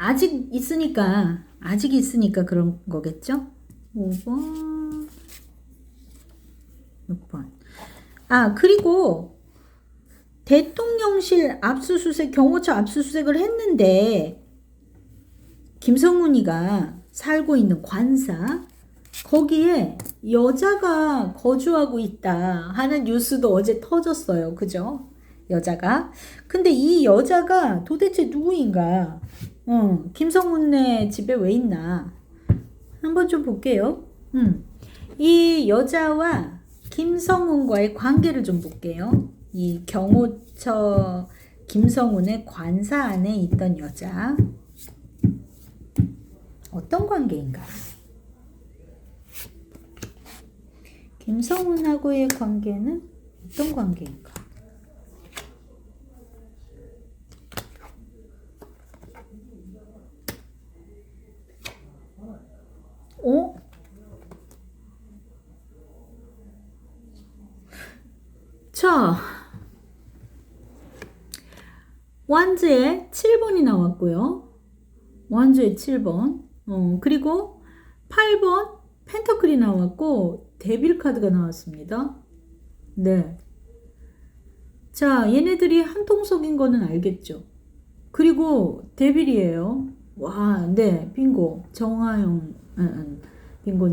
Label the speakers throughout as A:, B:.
A: 아직 있으니까 아직 있으니까 그런 거겠죠? 5번 6번 아 그리고 대통령실 압수수색 경호처 압수수색을 했는데 김성훈이가 살고 있는 관사 거기에 여자가 거주하고 있다 하는 뉴스도 어제 터졌어요. 그죠? 여자가. 근데 이 여자가 도대체 누구인가? 어, 김성훈네 집에 왜 있나? 한번 좀 볼게요. 음. 이 여자와 김성훈과의 관계를 좀 볼게요. 이 경호처 김성훈의 관사 안에 있던 여자. 어떤 관계인가? 김성훈하고의 관계는 어떤 관계인가? 어? 자, 완즈의 7번이 나왔고요. 완즈의 7번. 어, 그리고 8번 펜터클이 나왔고 데빌 카드가 나왔습니다. 네. 자, 얘네들이 한 통속인 거는 알겠죠. 그리고 데빌이에요. 와, 네, 빙고. 정하영, 아, 아, 빙고.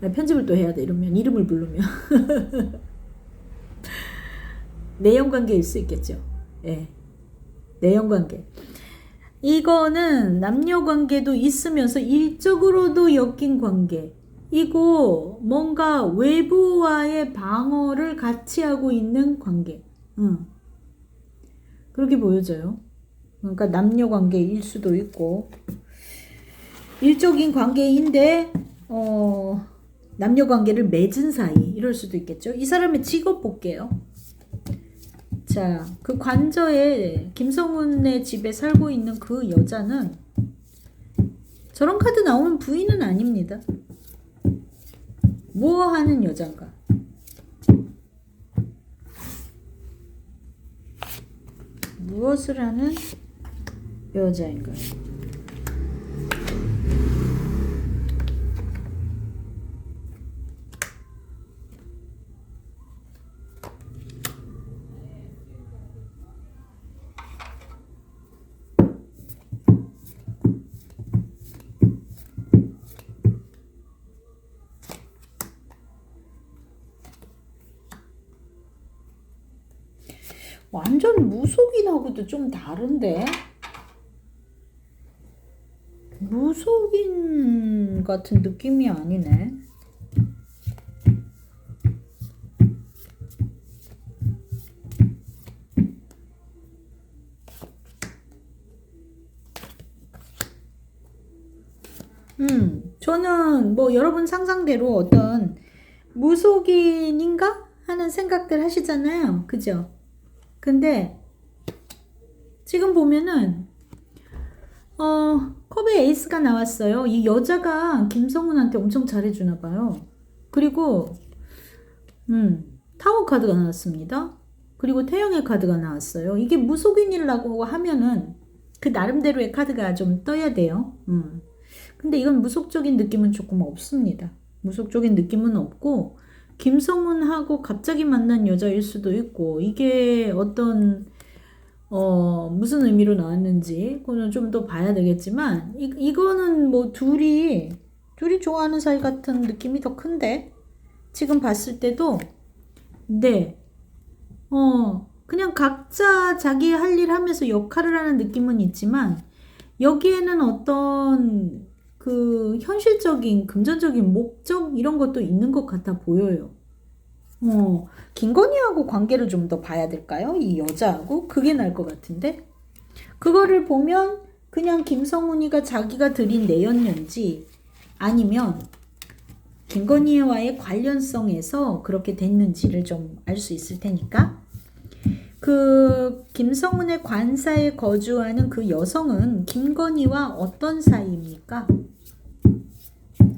A: 나 편집을 또 해야 돼. 이러면 이름을 부르면 내용 관계일 수 있겠죠. 예. 네. 내용 관계. 이거는 남녀 관계도 있으면서 일적으로도 엮인 관계. 이거 뭔가 외부와의 방어를 같이 하고 있는 관계. 응. 그렇게 보여져요. 그러니까 남녀 관계일 수도 있고 일적인 관계인데 어 남녀 관계를 맺은 사이 이럴 수도 있겠죠. 이 사람의 직업 볼게요. 자, 그 관저에 김성훈의 집에 살고 있는 그 여자는 저런 카드 나오는 부인은 아닙니다. 뭐 하는 여잔가? 무엇을 하는 여자인가요? 완전 무속인하고도 좀 다른데? 무속인 같은 느낌이 아니네. 음, 저는 뭐 여러분 상상대로 어떤 무속인인가 하는 생각들 하시잖아요. 그죠? 근데 지금 보면은 어 컵에 에이스가 나왔어요. 이 여자가 김성훈한테 엄청 잘해주나 봐요. 그리고 음 타워 카드가 나왔습니다. 그리고 태영의 카드가 나왔어요. 이게 무속인이라고 하면은 그 나름대로의 카드가 좀 떠야 돼요. 음. 근데 이건 무속적인 느낌은 조금 없습니다. 무속적인 느낌은 없고 김성훈하고 갑자기 만난 여자일 수도 있고 이게 어떤 어 무슨 의미로 나왔는지 그거는 좀 더 봐야 되겠지만 이, 이거는 뭐 둘이 둘이 좋아하는 사이 같은 느낌이 더 큰데 지금 봤을 때도 네 어 그냥 각자 자기 할 일 하면서 역할을 하는 느낌은 있지만 여기에는 어떤 그 현실적인 금전적인 목적 이런 것도 있는 것 같아 보여요. 어, 김건희하고 관계를 좀 더 봐야 될까요? 이 여자하고 그게 나을 것 같은데 그거를 보면 그냥 김성훈이가 자기가 들인 내연녀인지 아니면 김건희와의 관련성에서 그렇게 됐는지를 좀 알 수 있을 테니까 그 김성훈의 관사에 거주하는 그 여성은 김건희와 어떤 사이입니까?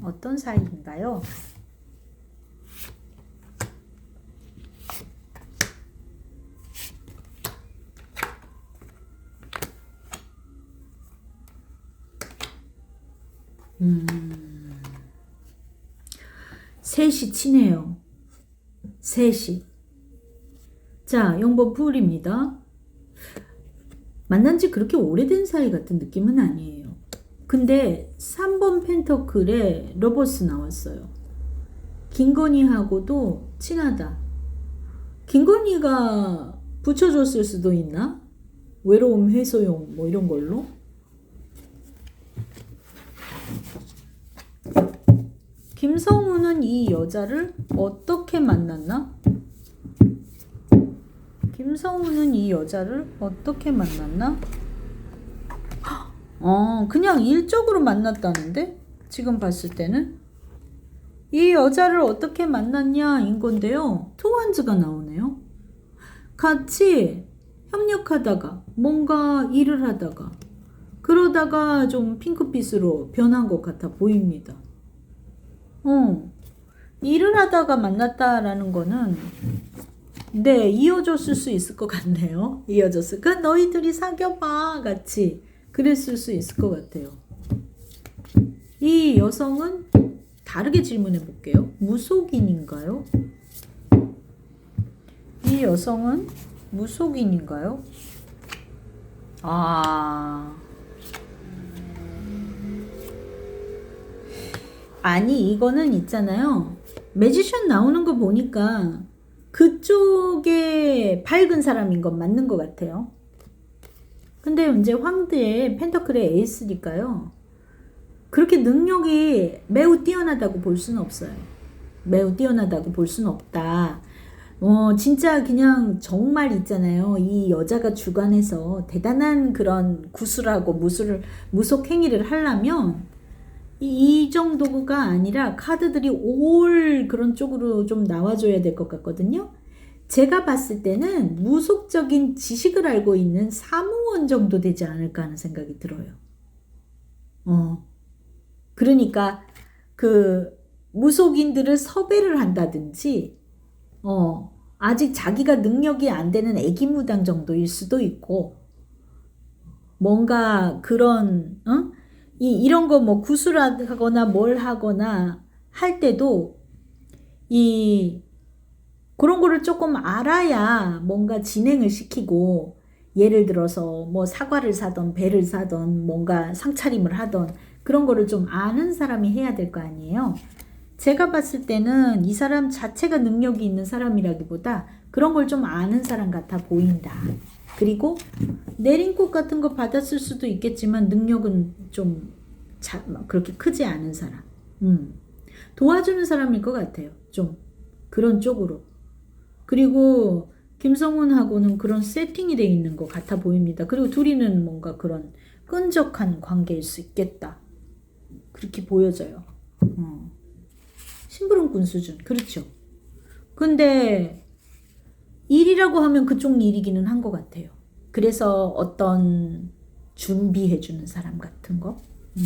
A: 어떤 사이인가요? 음. 셋이 친해요. 셋이. 자, 0번 풀입니다. 만난 지 그렇게 오래된 사이 같은 느낌은 아니에요. 근데 3번 펜터클에 러버스 나왔어요. 김건희하고도 친하다. 김건희가 붙여줬을 수도 있나? 외로움 해소용 뭐 이런 걸로? 김성우는 이 여자를 어떻게 만났나? 김성우는 이 여자를 어떻게 만났나? 어, 그냥 일적으로 만났다는데? 지금 봤을 때는? 이 여자를 어떻게 만났냐인 건데요. 투원즈가 나오네요. 같이 협력하다가, 뭔가 일을 하다가, 그러다가 좀 핑크빛으로 변한 것 같아 보입니다. 어, 일을 하다가 만났다라는 거는 네, 이어졌을 수 있을 것 같네요. 이어졌을. 그 너희들이 사귀어봐 같이 그랬을 수 있을 것 같아요. 이 여성은 다르게 질문해 볼게요. 무속인인가요? 이 여성은 무속인인가요? 아. 아니, 이거는 있잖아요. 매지션 나오는 거 보니까 그쪽에 밝은 사람인 건 맞는 것 같아요. 근데 이제 황드의 펜터클의 에이스니까요. 그렇게 능력이 매우 뛰어나다고 볼 수는 없어요. 매우 뛰어나다고 볼 수는 없다. 어, 진짜 그냥 정말 있잖아요. 이 여자가 주관해서 대단한 그런 구술하고 무술을, 무속 행위를 하려면 이, 이 정도가 아니라 카드들이 올 그런 쪽으로 좀 나와줘야 될 것 같거든요. 제가 봤을 때는 무속적인 지식을 알고 있는 사무원 정도 되지 않을까 하는 생각이 들어요. 어. 그러니까 그 무속인들을 섭외를 한다든지 어, 아직 자기가 능력이 안 되는 애기 무당 정도일 수도 있고 뭔가 그런 어? 이 이런 거 뭐 구술하거나 뭘 하거나 할 때도 이 그런 거를 조금 알아야 뭔가 진행을 시키고 예를 들어서 뭐 사과를 사던 배를 사던 뭔가 상차림을 하던 그런 거를 좀 아는 사람이 해야 될 거 아니에요. 제가 봤을 때는 이 사람 자체가 능력이 있는 사람이라기보다 그런 걸 좀 아는 사람 같아 보인다. 그리고 내린꽃 같은 거 받았을 수도 있겠지만 능력은 좀 자, 그렇게 크지 않은 사람. 음. 도와주는 사람일 것 같아요. 좀 그런 쪽으로. 그리고 김성훈하고는 그런 세팅이 돼 있는 것 같아 보입니다. 그리고 둘이는 뭔가 그런 끈적한 관계일 수 있겠다. 그렇게 보여져요. 어. 심부름꾼 수준. 그렇죠. 근데 일이라고 하면 그쪽 일이기는 한 것 같아요. 그래서 어떤 준비해주는 사람 같은 거. 음.